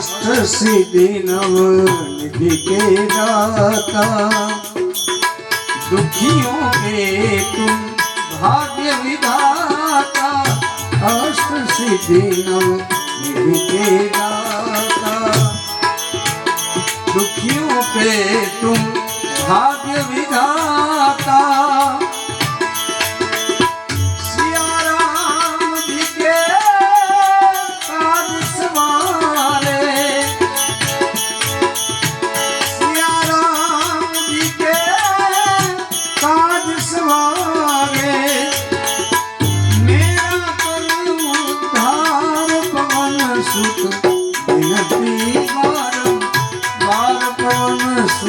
अष्ट सिद्धि नव निधि के दाता दुखियों के तुम भाग्य विधाता अष्ट सिद्धि नव निधि के दाता दुखियों पे तुम भाग्य विधाता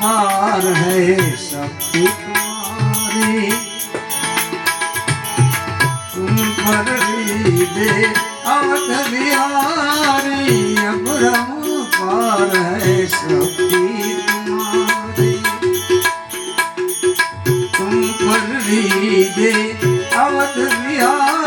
પાર હે શક્તિ તમારી તુમ પર દે આવત બિહારી અબ્રહ્મ પાર હે શક્તિ તમારી તુમ દે આવત બિહારી